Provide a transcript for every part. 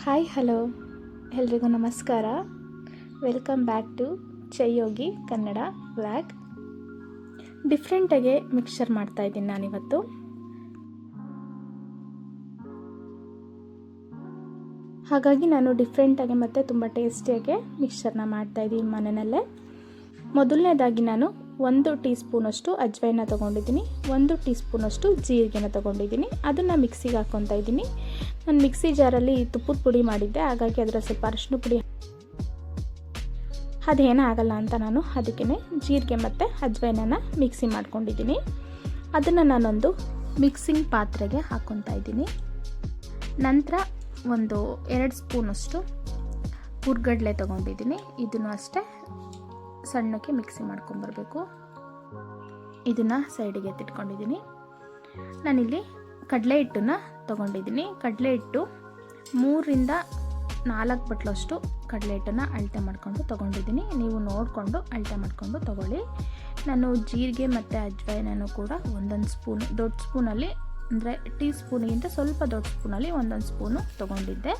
Hi hello ಎಲ್ರಿಗೂ ನಮಸ್ಕಾರ. Welcome back to ಚೈಯೋಗಿ ಕನ್ನಡ ವ್ಲಾಗ್ ಡಿಫ್ರೆಂಟಾಗೆ ಮಿಕ್ಸ್ಚರ್ ಮಾಡ್ತಾಯಿದ್ದೀನಿ ನಾನಿವತ್ತು. ಹಾಗಾಗಿ ನಾನು ಡಿಫ್ರೆಂಟಾಗಿ ಮತ್ತು ತುಂಬ ಟೇಸ್ಟಿಯಾಗಿ ಮಿಕ್ಸ್ಚರ್ನ ಮಾಡ್ತಾಯಿದ್ದೀನಿ ಮನೆಯಲ್ಲೇ. ಮೊದಲನೇದಾಗಿ ನಾನು ಒಂದು ಟೀ ಸ್ಪೂನಷ್ಟು ಅಜ್ವೈನ ತೊಗೊಂಡಿದ್ದೀನಿ, ಒಂದು ಟೀ ಸ್ಪೂನಷ್ಟು ಜೀರಿಗೆನ ತೊಗೊಂಡಿದ್ದೀನಿ. ಅದನ್ನು ಮಿಕ್ಸಿಗೆ ಹಾಕ್ಕೊತಾ ಇದ್ದೀನಿ. ನಾನು ಮಿಕ್ಸಿ ಜಾರಲ್ಲಿ ತುಪ್ಪದ ಪುಡಿ ಮಾಡಿದ್ದೆ, ಹಾಗಾಗಿ ಅದರ ಸ್ವಲ್ಪ ಅರಿಶಿನ ಪುಡಿ ಅದೇನೂ ಆಗಲ್ಲ ಅಂತ ನಾನು ಅದಕ್ಕೇ ಜೀರಿಗೆ ಮತ್ತು ಅಜ್ವೈನನ ಮಿಕ್ಸಿ ಮಾಡ್ಕೊಂಡಿದ್ದೀನಿ. ಅದನ್ನು ನಾನೊಂದು ಮಿಕ್ಸಿಂಗ್ ಪಾತ್ರೆಗೆ ಹಾಕ್ಕೊತಾ ಇದ್ದೀನಿ. ನಂತರ ಒಂದು ಎರಡು ಸ್ಪೂನಷ್ಟು ಹುರ್ಗಡ್ಲೆ ತೊಗೊಂಡಿದ್ದೀನಿ. ಇದನ್ನು ಅಷ್ಟೇ ಸಣ್ಣಕ್ಕೆ ಮಿಕ್ಸಿ ಮಾಡ್ಕೊಂಬರ್ಬೇಕು. ಇದನ್ನು ಸೈಡಿಗೆ ಎತ್ತಿಟ್ಕೊಂಡಿದ್ದೀನಿ. ನಾನಿಲ್ಲಿ ಕಡಲೆ ಹಿಟ್ಟನ್ನು ತೊಗೊಂಡಿದ್ದೀನಿ. ಕಡಲೆ ಹಿಟ್ಟು ಮೂರರಿಂದ ನಾಲ್ಕು ಬಟ್ಲಷ್ಟು ಕಡಲೆ ಹಿಟ್ಟನ್ನು ಅಳತೆ ಮಾಡಿಕೊಂಡು ತೊಗೊಂಡಿದ್ದೀನಿ. ನೀವು ನೋಡಿಕೊಂಡು ಅಳತೆ ಮಾಡಿಕೊಂಡು ತೊಗೊಳ್ಳಿ. ನಾನು ಜೀರಿಗೆ ಮತ್ತು ಅಜ್ವಾಯಿನೂ ಕೂಡ ಒಂದೊಂದು ಸ್ಪೂನ್, ದೊಡ್ಡ ಸ್ಪೂನಲ್ಲಿ ಅಂದರೆ ಟೀ ಸ್ಪೂನಿಗಿಂತ ಸ್ವಲ್ಪ ದೊಡ್ಡ ಸ್ಪೂನಲ್ಲಿ ಒಂದೊಂದು ಸ್ಪೂನು ತೊಗೊಂಡಿದ್ದೆ.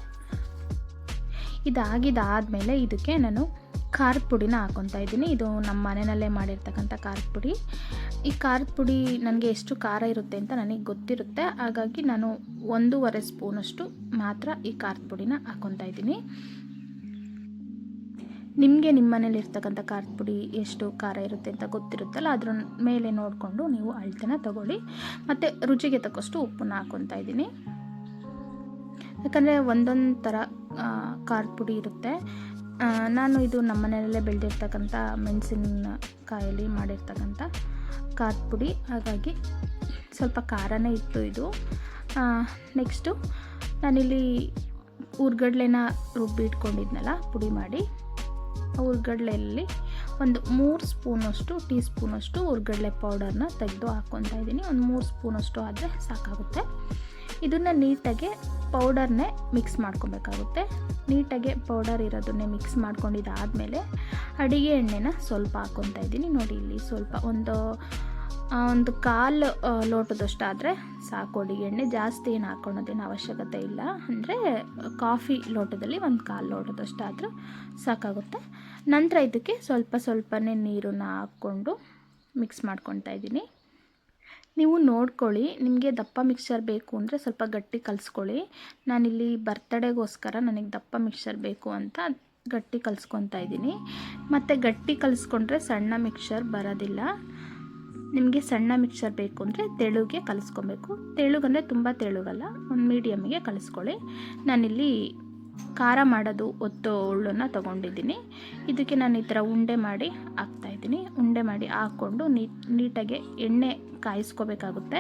ಇದಾಗಿದ್ದಾದಮೇಲೆ ಇದಕ್ಕೆ ನಾನು ಖಾರದ ಪುಡಿನ ಹಾಕ್ಕೊತಾ ಇದ್ದೀನಿ. ಇದು ನಮ್ಮ ಮನೆಯಲ್ಲೇ ಮಾಡಿರ್ತಕ್ಕಂಥ ಖಾರದ ಪುಡಿ. ಈ ಖಾರದ ಪುಡಿ ನನಗೆ ಎಷ್ಟು ಖಾರ ಇರುತ್ತೆ ಅಂತ ನನಗೆ ಗೊತ್ತಿರುತ್ತೆ. ಹಾಗಾಗಿ ನಾನು ಒಂದೂವರೆ ಸ್ಪೂನಷ್ಟು ಮಾತ್ರ ಈ ಖಾರದ ಪುಡಿನ ಹಾಕ್ಕೊತಾ ಇದ್ದೀನಿ. ನಿಮಗೆ ನಿಮ್ಮ ಮನೇಲಿ ಇರ್ತಕ್ಕಂಥ ಖಾರದ ಪುಡಿ ಎಷ್ಟು ಖಾರ ಇರುತ್ತೆ ಅಂತ ಗೊತ್ತಿರುತ್ತಲ್ಲ, ಅದ್ರ ಮೇಲೆ ನೋಡಿಕೊಂಡು ನೀವು ಅಳತೆನ ತಗೊಳ್ಳಿ. ಮತ್ತು ರುಚಿಗೆ ತಕ್ಕಷ್ಟು ಉಪ್ಪನ್ನ ಹಾಕ್ಕೊತಾ ಇದ್ದೀನಿ. ಯಾಕಂದರೆ ಒಂದೊಂದು ಥರ ಖಾರದ ಪುಡಿ ಇರುತ್ತೆ. ನಾನು ಇದು ನಮ್ಮ ಮನೆಯಲ್ಲೇ ಬೆಳೆದಿರ್ತಕ್ಕಂಥ ಮೆಣಸಿನಕಾಯಲ್ಲಿ ಮಾಡಿರ್ತಕ್ಕಂಥ ಖಾರದ ಪುಡಿ. ಹಾಗಾಗಿ ಸ್ವಲ್ಪ ಖಾರನೇ ಇತ್ತು ಇದು. ನೆಕ್ಸ್ಟು ನಾನಿಲ್ಲಿ ಉರ್ಗಡ್ಲೆನ ರುಬ್ಬಿ ಇಟ್ಕೊಂಡಿದ್ನಲ್ಲ, ಪುಡಿ ಮಾಡಿ. ಹುರ್ಗಡ್ಲೆಯಲ್ಲಿ ಒಂದು ಮೂರು ಸ್ಪೂನಷ್ಟು, ಟೀ ಸ್ಪೂನಷ್ಟು ಹುರ್ಗಡ್ಲೆ ಪೌಡರ್ನ ತೆಗೆದು ಹಾಕ್ಕೊತಾ ಇದ್ದೀನಿ. ಒಂದು ಮೂರು ಸ್ಪೂನಷ್ಟು ಆದರೆ ಸಾಕಾಗುತ್ತೆ. ಇದನ್ನು ನೀಟಾಗಿ ಪೌಡರ್ನೇ ಮಿಕ್ಸ್ ಮಾಡ್ಕೊಬೇಕಾಗುತ್ತೆ. ನೀಟಾಗಿ ಪೌಡರ್ ಇರೋದನ್ನೇ ಮಿಕ್ಸ್ ಮಾಡ್ಕೊಂಡಿದ್ದಾದಮೇಲೆ ಅಡಿಗೆ ಎಣ್ಣೆನ ಸ್ವಲ್ಪ ಹಾಕ್ಕೊತಾ ಇದ್ದೀನಿ. ನೋಡಿ, ಇಲ್ಲಿ ಸ್ವಲ್ಪ ಒಂದು ಒಂದು ಕಾಲು ಲೋಟದಷ್ಟಾದರೆ ಸಾಕು ಅಡುಗೆ ಎಣ್ಣೆ. ಜಾಸ್ತಿ ಏನು ಹಾಕ್ಕೊಳ್ಳೋದೇನು ಅವಶ್ಯಕತೆ ಇಲ್ಲ. ಅಂದರೆ ಕಾಫಿ ಲೋಟದಲ್ಲಿ ಒಂದು ಕಾಲು ಲೋಟದಷ್ಟಾದರೂ ಸಾಕಾಗುತ್ತೆ. ನಂತರ ಇದಕ್ಕೆ ಸ್ವಲ್ಪ ಸ್ವಲ್ಪನೇ ನೀರನ್ನು ಹಾಕ್ಕೊಂಡು ಮಿಕ್ಸ್ ಮಾಡ್ಕೊತಾ ಇದ್ದೀನಿ. ನೀವು ನೋಡ್ಕೊಳ್ಳಿ, ನಿಮಗೆ ದಪ್ಪ ಮಿಕ್ಸರ್ ಬೇಕು ಅಂದರೆ ಸ್ವಲ್ಪ ಗಟ್ಟಿ ಕಲಿಸ್ಕೊಳ್ಳಿ. ನಾನಿಲ್ಲಿ ಬರ್ತಡೇಗೋಸ್ಕರ ನನಗೆ ದಪ್ಪ ಮಿಕ್ಸರ್ ಬೇಕು ಅಂತ ಗಟ್ಟಿ ಕಲಿಸ್ಕೊತಾ ಇದ್ದೀನಿ. ಮತ್ತು ಗಟ್ಟಿ ಕಲಿಸ್ಕೊಂಡ್ರೆ ಸಣ್ಣ ಮಿಕ್ಸರ್ ಬರೋದಿಲ್ಲ. ನಿಮಗೆ ಸಣ್ಣ ಮಿಕ್ಸರ್ ಬೇಕು ಅಂದರೆ ತೆಳುಗೆ ಕಲಿಸ್ಕೊಬೇಕು. ತೆಳುಗಂದರೆ ತುಂಬ ತೆಳುಗಲ್ಲ, ಒಂದು ಮೀಡಿಯಮ್ಗೆ ಕಲಿಸ್ಕೊಳ್ಳಿ. ನಾನಿಲ್ಲಿ ಖಾರ ಮಾಡೋದು ಒತ್ತು ಉಳ್ಳನ್ನು ತೊಗೊಂಡಿದ್ದೀನಿ. ಇದಕ್ಕೆ ನಾನು ಈ ಥರ ಉಂಡೆ ಮಾಡಿ ಹಾಕ್ತಾಯಿದ್ದೀನಿ ಉಂಡೆ ಮಾಡಿ ಹಾಕ್ಕೊಂಡು ನೀಟ್, ನೀಟಾಗಿ ಎಣ್ಣೆ ಕಾಯಿಸ್ಕೋಬೇಕಾಗುತ್ತೆ.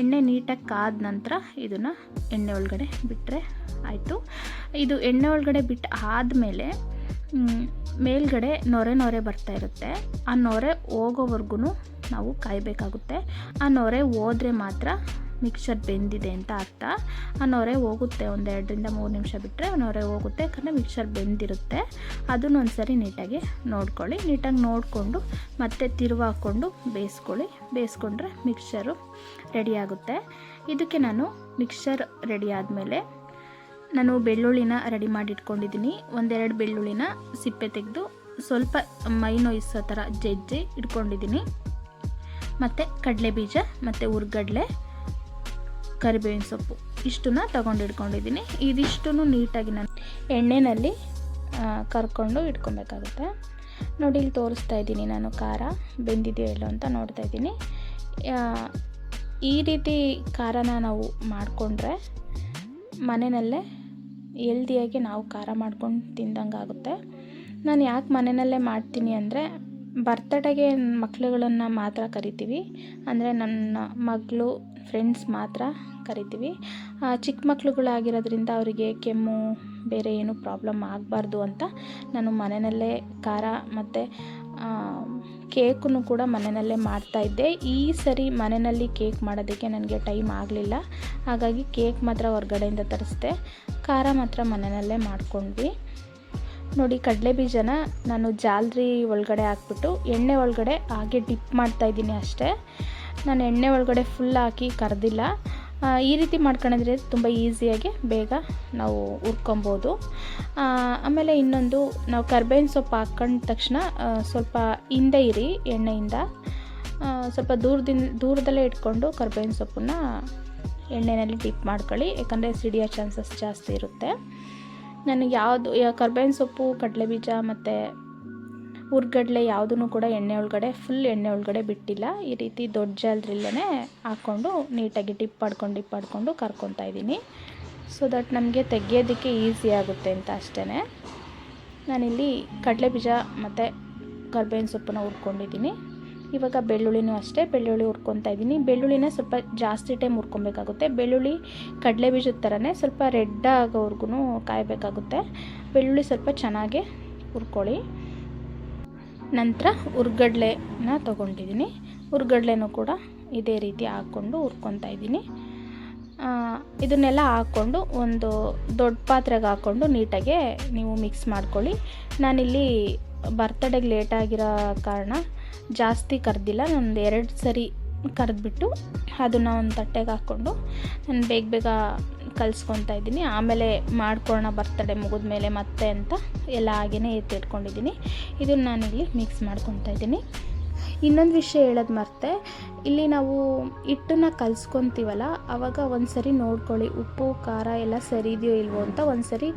ಎಣ್ಣೆ ನೀಟಾಗಿ ಕಾದ ನಂತರ ಇದನ್ನು ಎಣ್ಣೆ ಒಳಗಡೆ ಬಿಟ್ಟರೆ ಆಯಿತು. ಇದು ಎಣ್ಣೆ ಒಳಗಡೆ ಬಿಟ್ಟು ಆದಮೇಲೆ ಮೇಲ್ಗಡೆ ನೊರೆ ನೊರೆ ಬರ್ತಾ ಇರುತ್ತೆ. ಆ ನೊರೆ ಹೋಗೋವರೆಗೂ ನಾವು ಕಾಯಬೇಕಾಗುತ್ತೆ. ಆ ನೊರೆ ಹೋದರೆ ಮಾತ್ರ ಮಿಕ್ಸರ್ ಬೆಂದಿದೆ ಅಂತ ಅರ್ಥ. ಆ ಹೋಗುತ್ತೆ ಒಂದು ಎರಡರಿಂದ ಮೂರು ನಿಮಿಷ ಬಿಟ್ಟರೆ ನೊರೆ ಹೋಗುತ್ತೆ, ಯಾಕಂದರೆ ಮಿಕ್ಸರ್ ಬೆಂದಿರುತ್ತೆ. ಅದನ್ನು ಒಂದು ಸರಿ ನೀಟಾಗಿ ನೋಡ್ಕೊಳ್ಳಿ. ನೀಟಾಗಿ ನೋಡಿಕೊಂಡು ಮತ್ತೆ ತಿರುವಾಕೊಂಡು ಹಾಕ್ಕೊಂಡು ಬೇಯಿಸ್ಕೊಳ್ಳಿ. ಬೇಯಿಸ್ಕೊಂಡ್ರೆ ಮಿಕ್ಸರು ರೆಡಿಯಾಗುತ್ತೆ ಇದಕ್ಕೆ ನಾನು ಮಿಕ್ಸರ್ ರೆಡಿ ಆದಮೇಲೆ ನಾನು ಬೆಳ್ಳುಳ್ಳಿನ ರೆಡಿ ಮಾಡಿ ಇಟ್ಕೊಂಡಿದ್ದೀನಿ. ಒಂದೆರಡು ಬೆಳ್ಳುಳ್ಳಿನ ಸಿಪ್ಪೆ ತೆಗೆದು ಸ್ವಲ್ಪ ಮೈ ನೋಯಿಸೋ ಥರ ಜಜ್ಜಿ ಇಟ್ಕೊಂಡಿದ್ದೀನಿ. ಮತ್ತು ಕಡಲೆ ಬೀಜ ಮತ್ತು ಹುರ್ಗಡ್ಲೆ ಕರಿಬೇವಿನ ಸೊಪ್ಪು ಇಷ್ಟನ್ನ ತಗೊಂಡು ಇಟ್ಕೊಂಡಿದ್ದೀನಿ. ಇದಿಷ್ಟು ನೀಟಾಗಿ ನಾನು ಎಣ್ಣೆಯಲ್ಲಿ ಕರ್ಕೊಂಡು ಇಟ್ಕೊಬೇಕಾಗುತ್ತೆ. ನೋಡಿ, ಇಲ್ಲಿ ತೋರಿಸ್ತಾ ಇದ್ದೀನಿ ನಾನು ಖಾರ ಬೆಂದಿದೆಯೋ ಇಲ್ಲೋ ಅಂತ ನೋಡ್ತಾ ಇದ್ದೀನಿ. ಈ ರೀತಿ ಖಾರನ ನಾವು ಮಾಡಿಕೊಂಡ್ರೆ ಮನೆಯಲ್ಲೇ ಹೆಲ್ದಿಯಾಗಿ ನಾವು ಖಾರ ಮಾಡ್ಕೊಂಡು ತಿಂದಂಗೆ ಆಗುತ್ತೆ. ನಾನು ಯಾಕೆ ಮನೆಯಲ್ಲೇ ಮಾಡ್ತೀನಿ ಅಂದರೆ ಬರ್ತಡೆಗೆ ಮಕ್ಳುಗಳನ್ನು ಮಾತ್ರ ಕರಿತೀವಿ. ಅಂದರೆ ನನ್ನ ಮಗಳು ಫ್ರೆಂಡ್ಸ್ ಮಾತ್ರ ಕರಿತೀವಿ. ಚಿಕ್ಕ ಮಕ್ಕಳುಗಳಾಗಿರೋದ್ರಿಂದ ಅವರಿಗೆ ಕೆಮ್ಮು, ಬೇರೆ ಏನೂ ಪ್ರಾಬ್ಲಮ್ ಆಗಬಾರ್ದು ಅಂತ ನಾನು ಮನೆಯಲ್ಲೇ ಖಾರ ಮತ್ತು ಕೇಕನ್ನು ಕೂಡ ಮನೆಯಲ್ಲೇ ಮಾಡ್ತಾಯಿದ್ದೆ ಈ ಸರಿ ಮನೆಯಲ್ಲಿ ಕೇಕ್ ಮಾಡೋದಕ್ಕೆ ನನಗೆ ಟೈಮ್ ಆಗಲಿಲ್ಲ. ಹಾಗಾಗಿ ಕೇಕ್ ಮಾತ್ರ ಹೊರಗಡೆಯಿಂದ ತರಿಸ್ದೆ. ಖಾರ ಮಾತ್ರ ಮನೆಯಲ್ಲೇ ಮಾಡ್ಕೊಂಡ್ವಿ. ನೋಡಿ ಕಡಲೆ ಬೀಜನ ನಾನು ಜಾಲ್ರಿ ಒಳಗಡೆ ಹಾಕ್ಬಿಟ್ಟು ಎಣ್ಣೆ ಒಳಗಡೆ ಹಾಗೆ ಡಿಪ್ ಮಾಡ್ತಾಯಿದ್ದೀನಿ ಅಷ್ಟೇ. ನಾನು ಎಣ್ಣೆ ಒಳಗಡೆ ಫುಲ್ ಹಾಕಿ ಕರೆದಿಲ್ಲ. ಈ ರೀತಿ ಮಾಡ್ಕೊಳೋದ್ರೆ ತುಂಬ ಈಸಿಯಾಗಿ ಬೇಗ ನಾವು ಹುರ್ಕೊಬೋದು. ಆಮೇಲೆ ಇನ್ನೊಂದು, ನಾವು ಕರ್ಬೇವಿನ ಸೊಪ್ಪು ಹಾಕ್ಕೊಂಡ ತಕ್ಷಣ ಸ್ವಲ್ಪ ಹಿಂದೆ ಇರಿ ಎಣ್ಣೆಯಿಂದ. ಸ್ವಲ್ಪ ದೂರದಿಂದ, ದೂರದಲ್ಲೇ ಇಟ್ಕೊಂಡು ಕರ್ಬೇವಿನ ಸೊಪ್ಪನ್ನ ಎಣ್ಣೆಯಲ್ಲಿ ಡಿಪ್ ಮಾಡ್ಕೊಳ್ಳಿ. ಯಾಕಂದರೆ ಸಿಡಿಯೋ ಚಾನ್ಸಸ್ ಜಾಸ್ತಿ ಇರುತ್ತೆ. ನನಗೆ ಯಾವುದು ಕರ್ಬೇವಿನ ಸೊಪ್ಪು ಕಡಲೆ ಬೀಜ ಮತ್ತು ಹುರ್ಗಡ್ಲೆ ಯಾವುದೂ ಕೂಡ ಎಣ್ಣೆ ಒಳಗಡೆ ಫುಲ್ ಎಣ್ಣೆ ಒಳಗಡೆ ಬಿಟ್ಟಿಲ್ಲ. ಈ ರೀತಿ ದೊಡ್ಡ ಜಾಲ್ರಿಲ್ಲೇ ಹಾಕ್ಕೊಂಡು ನೀಟಾಗಿ ಡಿಪ್ ಮಾಡ್ಕೊಂಡು ಡಿಪ್ ಮಾಡ್ಕೊಂಡು ಕರ್ಕೊತಾ ಇದ್ದೀನಿ. ಸೊ ದಟ್ ನಮಗೆ ತೆಗಿಯೋದಕ್ಕೆ ಈಸಿ ಆಗುತ್ತೆ ಅಂತ ಅಷ್ಟೇ ನಾನಿಲ್ಲಿ ಕಡಲೆಬೀಜ ಮತ್ತು ಕರ್ಬೇವಿನ ಸೊಪ್ಪನ್ನು ಹುರ್ಕೊಂಡಿದ್ದೀನಿ. ಇವಾಗ ಬೆಳ್ಳುಳ್ಳಿನೂ ಅಷ್ಟೇ, ಬೆಳ್ಳುಳ್ಳಿ ಹುರ್ಕೊತಾ ಇದ್ದೀನಿ. ಬೆಳ್ಳುಳ್ಳಿನ ಸ್ವಲ್ಪ ಜಾಸ್ತಿ ಟೈಮ್ ಹುರ್ಕೊಬೇಕಾಗುತ್ತೆ. ಬೆಳ್ಳುಳ್ಳಿ ಕಡಲೆ ಬೀಜದ ಥರನೇ ಸ್ವಲ್ಪ ರೆಡ್ ಆಗೋವರೆಗೂ ಕಾಯಬೇಕಾಗುತ್ತೆ. ಬೆಳ್ಳುಳ್ಳಿ ಸ್ವಲ್ಪ ಚೆನ್ನಾಗಿ ಹುರ್ಕೊಳ್ಳಿ. ನಂತರ ಹುರ್ಗಡ್ಲೆನ ತೊಗೊಂಡಿದ್ದೀನಿ. ಹುರ್ಗಡ್ಲೆನೂ ಕೂಡ ಇದೇ ರೀತಿ ಹಾಕ್ಕೊಂಡು ಹುರ್ಕೊತಾ ಇದ್ದೀನಿ. ಇದನ್ನೆಲ್ಲ ಹಾಕ್ಕೊಂಡು ಒಂದು ದೊಡ್ಡ ಪಾತ್ರೆಗೆ ಹಾಕ್ಕೊಂಡು ನೀಟಾಗೆ ನೀವು ಮಿಕ್ಸ್ ಮಾಡ್ಕೊಳ್ಳಿ. ನಾನಿಲ್ಲಿ ಬರ್ತಡೇಗೆ ಲೇಟ್ ಆಗಿರೋ ಕಾರಣ ಜಾಸ್ತಿ ಕರೆದಿಲ್ಲ. ನಾನು ಎರಡು ಸರಿ ಕರೆದ್ಬಿಟ್ಟು ಅದನ್ನು ಒಂದು ತಟ್ಟೆಗೆ ಹಾಕ್ಕೊಂಡು ನಾನು ಬೇಗ ಬೇಗ ಕಲಿಸ್ಕೊತಾ ಇದ್ದೀನಿ. ಆಮೇಲೆ ಮಾಡ್ಕೊಳ್ಳೋಣ ಬರ್ತಡೆ ಮುಗಿದ್ಮೇಲೆ ಮತ್ತೆ ಅಂತ ಎಲ್ಲ ಹಾಗೇ ಎತ್ತಿಟ್ಕೊಂಡಿದ್ದೀನಿ. ಇದನ್ನು ನಾನಿಲ್ಲಿ ಮಿಕ್ಸ್ ಮಾಡ್ಕೊತಾ ಇದ್ದೀನಿ. ಇನ್ನೊಂದು ವಿಷಯ ಹೇಳೋದು ಮರ್ತೆ, ಇಲ್ಲಿ ನಾವು ಹಿಟ್ಟನ್ನ ಕಲ್ಸ್ಕೊತೀವಲ್ಲ ಆವಾಗ ಒಂದು ಸರಿ ನೋಡ್ಕೊಳ್ಳಿ ಉಪ್ಪು, ಖಾರ ಎಲ್ಲ ಸರಿ ಇದೆಯೋ ಇಲ್ವೋ ಅಂತ ಒಂದು ಸರಿ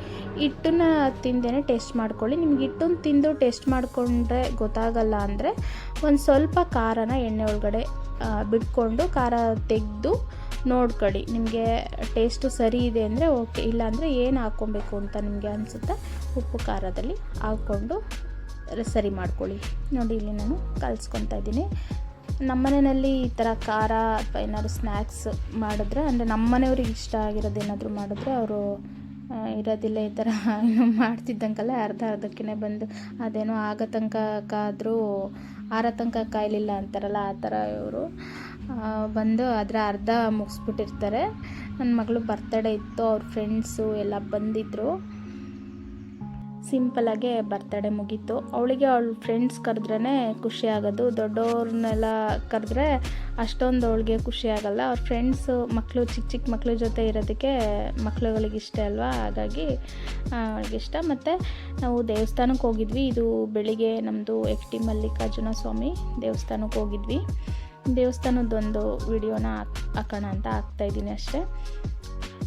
ಹಿಟ್ಟನ್ನ ತಿಂದೇನೆ ಟೇಸ್ಟ್ ಮಾಡ್ಕೊಳ್ಳಿ. ನಿಮ್ಗೆ ಹಿಟ್ಟನ್ನು ತಿಂದು ಟೇಸ್ಟ್ ಮಾಡಿಕೊಂಡ್ರೆ ಗೊತ್ತಾಗಲ್ಲ ಅಂದರೆ ಒಂದು ಸ್ವಲ್ಪ ಖಾರನ ಎಣ್ಣೆ ಒಳಗಡೆ ಬಿಟ್ಕೊಂಡು ಖಾರ ತೆಗೆದು ನೋಡ್ಕೊಳ್ಳಿ. ನಿಮಗೆ ಟೇಸ್ಟು ಸರಿ ಇದೆ ಅಂದರೆ ಓಕೆ ಇಲ್ಲಾಂದರೆ ಏನು ಹಾಕ್ಕೊಬೇಕು ಅಂತ ನಿಮಗೆ ಅನಿಸುತ್ತೆ, ಉಪ್ಪು ಖಾರದಲ್ಲಿ ಹಾಕ್ಕೊಂಡು ಸರಿ ಮಾಡ್ಕೊಳ್ಳಿ. ನೋಡಿ, ಇಲ್ಲಿ ನಾನು ಕಲಿಸ್ಕೊತಾ ಇದ್ದೀನಿ. ನಮ್ಮ ಮನೆಯಲ್ಲಿ ಈ ಥರ ಖಾರ ಅಥವಾ ಏನಾದ್ರು ಸ್ನ್ಯಾಕ್ಸ್ ಮಾಡಿದ್ರೆ, ಅಂದರೆ ನಮ್ಮ ಮನೆಯವ್ರಿಗೆ ಇಷ್ಟ ಆಗಿರೋದು ಏನಾದರೂ ಮಾಡಿದ್ರೆ ಅವರು ಇರೋದಿಲ್ಲ ಈ ಥರ ಏನು ಮಾಡ್ತಿದ್ದಂಗೆಲ್ಲ ಅರ್ಧ ಅರ್ಧಕ್ಕೇ ಬಂದು ಅದೇನೋ ಆಗ ತನಕ ಕಾದರೂ ಆರ ತನಕ ಕಾಯಲಿಲ್ಲ ಅಂತಾರಲ್ಲ, ಆ ಥರ ಇವರು. ಬಂದು ಅದರ ಅರ್ಧ ಮುಗಿಸ್ಬಿಟ್ಟಿರ್ತಾರೆ. ನನ್ನ ಮಗಳು ಬರ್ತಡೇ ಇತ್ತು, ಅವ್ರ ಫ್ರೆಂಡ್ಸು ಎಲ್ಲ ಬಂದಿದ್ದರು ಸಿಂಪಲಾಗೆ ಬರ್ತಡೇ ಮುಗೀತು. ಅವಳಿಗೆ ಅವಳ ಫ್ರೆಂಡ್ಸ್ ಕರೆದ್ರೇ ಖುಷಿ ಆಗೋದು. ದೊಡ್ಡವ್ರನ್ನೆಲ್ಲ ಕರೆದ್ರೆ ಅಷ್ಟೊಂದು ಅವಳಿಗೆ ಖುಷಿ ಆಗೋಲ್ಲ. ಅವ್ರ ಫ್ರೆಂಡ್ಸು ಮಕ್ಕಳು ಚಿಕ್ಕ ಚಿಕ್ಕ ಮಕ್ಕಳ ಜೊತೆ ಇರೋದಕ್ಕೆ ಮಕ್ಕಳುಗಳಿಗೆ ಇಷ್ಟ ಅಲ್ವಾ? ಹಾಗಾಗಿ ಅವಳಿಗೆ ಇಷ್ಟ. ಮತ್ತು ನಾವು ದೇವಸ್ಥಾನಕ್ಕೆ ಹೋಗಿದ್ವಿ. ಇದು ಬೆಳಿಗ್ಗೆ ನಮ್ಮದು ಎಕ್ ಟಿ ಮಲ್ಲಿಕಾರ್ಜುನ ಸ್ವಾಮಿ ದೇವಸ್ಥಾನಕ್ಕೆ ಹೋಗಿದ್ವಿ. ದೇವಸ್ಥಾನದ್ದೊಂದು ವಿಡಿಯೋನ ಹಾಕ್ ಹಾಕೋಣ ಅಂತ ಹಾಕ್ತಾಯಿದ್ದೀನಿ ಅಷ್ಟೇ.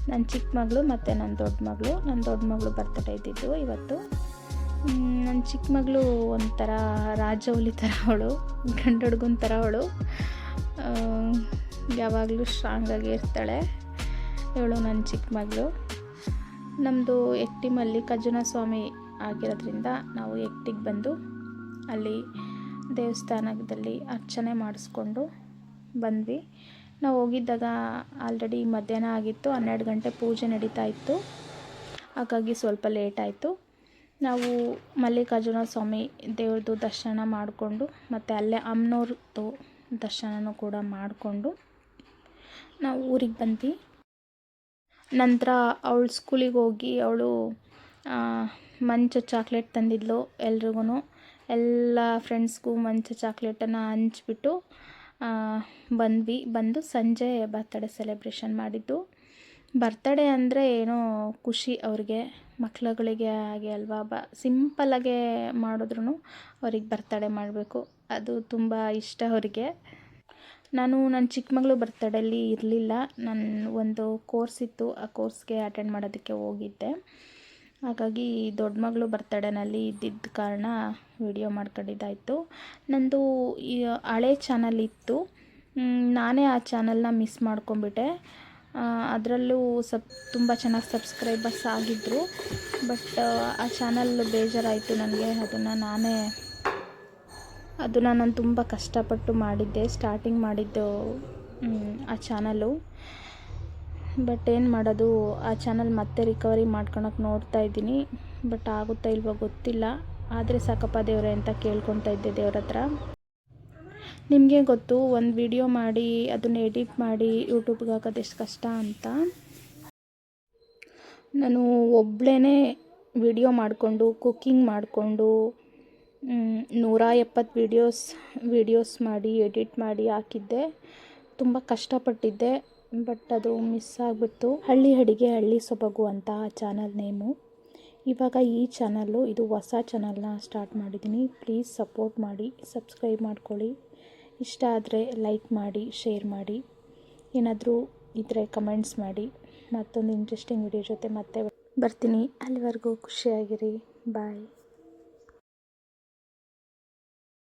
ನನ್ನ ಚಿಕ್ಕ ಮಗಳು ಮತ್ತು ನನ್ನ ದೊಡ್ಡ ಮಗಳು. ನನ್ನ ದೊಡ್ಡ ಮಗಳು ಬರ್ತಡೇ ಇದ್ದಿದ್ದು ಇವತ್ತು. ನನ್ನ ಚಿಕ್ಕ ಮಗಳು ಒಂಥರ ರಾಜೌಲಿ ಥರ ಅವಳು. ಗಂಡ ಹುಡುಗನ ಥರ ಅವಳು ಯಾವಾಗಲೂ ಸ್ಟ್ರಾಂಗಾಗಿ ಇರ್ತಾಳೆ ಇವಳು ನನ್ನ ಚಿಕ್ಕ ಮಗಳು. ನಮ್ಮದು ಎಕ್ಟಿ ಮಲ್ಲಿಕಾರ್ಜುನ ಸ್ವಾಮಿ ಆಗಿರೋದ್ರಿಂದ ನಾವು ಎಕ್ಟಿಗೆ ಬಂದು ಅಲ್ಲಿ ದೇವಸ್ಥಾನದಲ್ಲಿ ಅರ್ಚನೆ ಮಾಡಿಸ್ಕೊಂಡು ಬಂದ್ವಿ. ನಾವು ಹೋಗಿದ್ದಾಗ ಆಲ್ರೆಡಿ ಮಧ್ಯಾಹ್ನ ಆಗಿತ್ತು, ಹನ್ನೆರಡು ಗಂಟೆ ಪೂಜೆ ನಡೀತಾ ಇತ್ತು. ಹಾಗಾಗಿ ಸ್ವಲ್ಪ ಲೇಟ್ ಆಯಿತು. ನಾವು ಮಲ್ಲಿಕಾರ್ಜುನ ಸ್ವಾಮಿ ದೇವ್ರದ್ದು ದರ್ಶನ ಮಾಡಿಕೊಂಡು, ಮತ್ತು ಅಲ್ಲೇ ಅಮ್ಮನವ್ರದ್ದು ದರ್ಶನನೂ ಕೂಡ ಮಾಡಿಕೊಂಡು ನಾವು ಊರಿಗೆ ಬಂದ್ವಿ. ನಂತರ ಅವಳು ಸ್ಕೂಲಿಗೆ ಹೋಗಿ, ಅವಳು ಮಂಚ ಚಾಕ್ಲೇಟ್ ತಂದಿದ್ಲು ಎಲ್ರಿಗೂ ಎಲ್ಲ ಫ್ರೆಂಡ್ಸ್ಗೂ ಮಂಚ ಚಾಕ್ಲೇಟನ್ನು ಹಂಚ್ಬಿಟ್ಟು ಬಂದ್ವಿ. ಬಂದು ಸಂಜೆ ಬರ್ತಡೇ ಸೆಲೆಬ್ರೇಷನ್ ಮಾಡಿದ್ದು. ಬರ್ತಡೇ ಅಂದರೆ ಏನೋ ಖುಷಿ ಅವ್ರಿಗೆ, ಮಕ್ಳುಗಳಿಗೆ ಹಾಗೆ ಅಲ್ವಾ? ಬ ಸಿಂಪಲ್ಲಾಗೆ ಮಾಡಿದ್ರು ಅವ್ರಿಗೆ ಬರ್ತಡೇ ಮಾಡಬೇಕು. ಅದು ತುಂಬ ಇಷ್ಟ ಅವರಿಗೆ. ನಾನು ನನ್ನ ಚಿಕ್ಕ ಮಗಳು ಬರ್ತಡೇಲಿ ಇರಲಿಲ್ಲ. ನನ್ನ ಒಂದು ಕೋರ್ಸ್ ಇತ್ತು. ಆ ಕೋರ್ಸ್ಗೆ ಅಟೆಂಡ್ ಮಾಡೋದಕ್ಕೆ ಹೋಗಿದ್ದೆ. ಹಾಗಾಗಿ ದೊಡ್ಡ ಮಗಳು ಬರ್ತಡೇನಲ್ಲಿ ಇದ್ದಿದ್ದ ಕಾರಣ ವಿಡಿಯೋ ಮಾಡ್ಕೊಂಡಿದ್ದಾಯಿತು. ನಂದು ಈ ಹಳೆ ಚಾನಲ್ ಇತ್ತು. ನಾನೇ ಆ ಚಾನಲ್ನ ಮಿಸ್ ಮಾಡ್ಕೊಂಬಿಟ್ಟೆ ಅದರಲ್ಲೂ ಸಬ್, ತುಂಬ ಚೆನ್ನಾಗಿ ಸಬ್ಸ್ಕ್ರೈಬರ್ಸ್ ಆಗಿದ್ದರು ಬಟ್ ಆ ಚಾನಲ್ ಬೇಜಾರಾಯಿತು ನನಗೆ. ಅದನ್ನು ನಾನೇ, ಅದನ್ನು ನಾನು ತುಂಬ ಕಷ್ಟಪಟ್ಟು ಮಾಡಿದ್ದೆ ಸ್ಟಾರ್ಟಿಂಗ್ ಮಾಡಿದ್ದು ಆ ಚಾನಲು ಬಟ್ ಏನು ಮಾಡೋದು, ಆ ಚಾನಲ್ ಮತ್ತೆ ರಿಕವರಿ ಮಾಡ್ಕೊಳಕ್ಕೆ ನೋಡ್ತಾ ಇದ್ದೀನಿ. ಬಟ್ ಆಗುತ್ತಾ ಇಲ್ವೋ ಗೊತ್ತಿಲ್ಲ. ಆದರೆ ಸಾಕಪ್ಪ ದೇವರೇ ಅಂತ ಕೇಳ್ಕೊತಾ ಇದ್ದೆ ದೇವ್ರ ಹತ್ರ. ನಿಮಗೆ ಗೊತ್ತು, ಒಂದು ವಿಡಿಯೋ ಮಾಡಿ, ಅದನ್ನು ಎಡಿಟ್ ಮಾಡಿ ಯೂಟ್ಯೂಬ್ಗೆ ಹಾಕೋದು ಎಷ್ಟು ಕಷ್ಟ ಅಂತ. ನಾನು ಒಬ್ಬಳೇ ವಿಡಿಯೋ ಮಾಡಿಕೊಂಡು ಕುಕ್ಕಿಂಗ್ ಮಾಡಿಕೊಂಡು ನೂರ ಎಪ್ಪತ್ತು ವಿಡಿಯೋಸ್ ವಿಡಿಯೋಸ್ ಮಾಡಿ ಎಡಿಟ್ ಮಾಡಿ ಹಾಕಿದ್ದೆ. ತುಂಬ ಕಷ್ಟಪಟ್ಟಿದ್ದೆ. ಬಟ್ ಅದು ಮಿಸ್ ಆಗಿಬಿಡ್ತು. ಹಳ್ಳಿ ಅಡಿಗೆ, ಹಳ್ಳಿ ಸೊಬಗು ಅಂತ ಚಾನಲ್ ನೇಮು. ಇವಾಗ ಈ ಚಾನಲ್ಲು ಇದು ಹೊಸ ಚಾನಲ್ನ ಸ್ಟಾರ್ಟ್ ಮಾಡಿದ್ದೀನಿ ಪ್ಲೀಸ್ ಸಪೋರ್ಟ್ ಮಾಡಿ, ಸಬ್ಸ್ಕ್ರೈಬ್ ಮಾಡ್ಕೊಳ್ಳಿ. ಇಷ್ಟ ಆದರೆ ಲೈಕ್ ಮಾಡಿ, ಶೇರ್ ಮಾಡಿ. ಏನಾದರೂ ಇದ್ದರೆ ಕಮೆಂಟ್ಸ್ ಮಾಡಿ. ಮತ್ತೊಂದು ಇಂಟ್ರೆಸ್ಟಿಂಗ್ ವಿಡಿಯೋ ಜೊತೆ ಮತ್ತೆ ಬರ್ತೀನಿ. ಅಲ್ಲಿವರೆಗೂ ಖುಷಿಯಾಗಿರಿ. ಬಾಯ್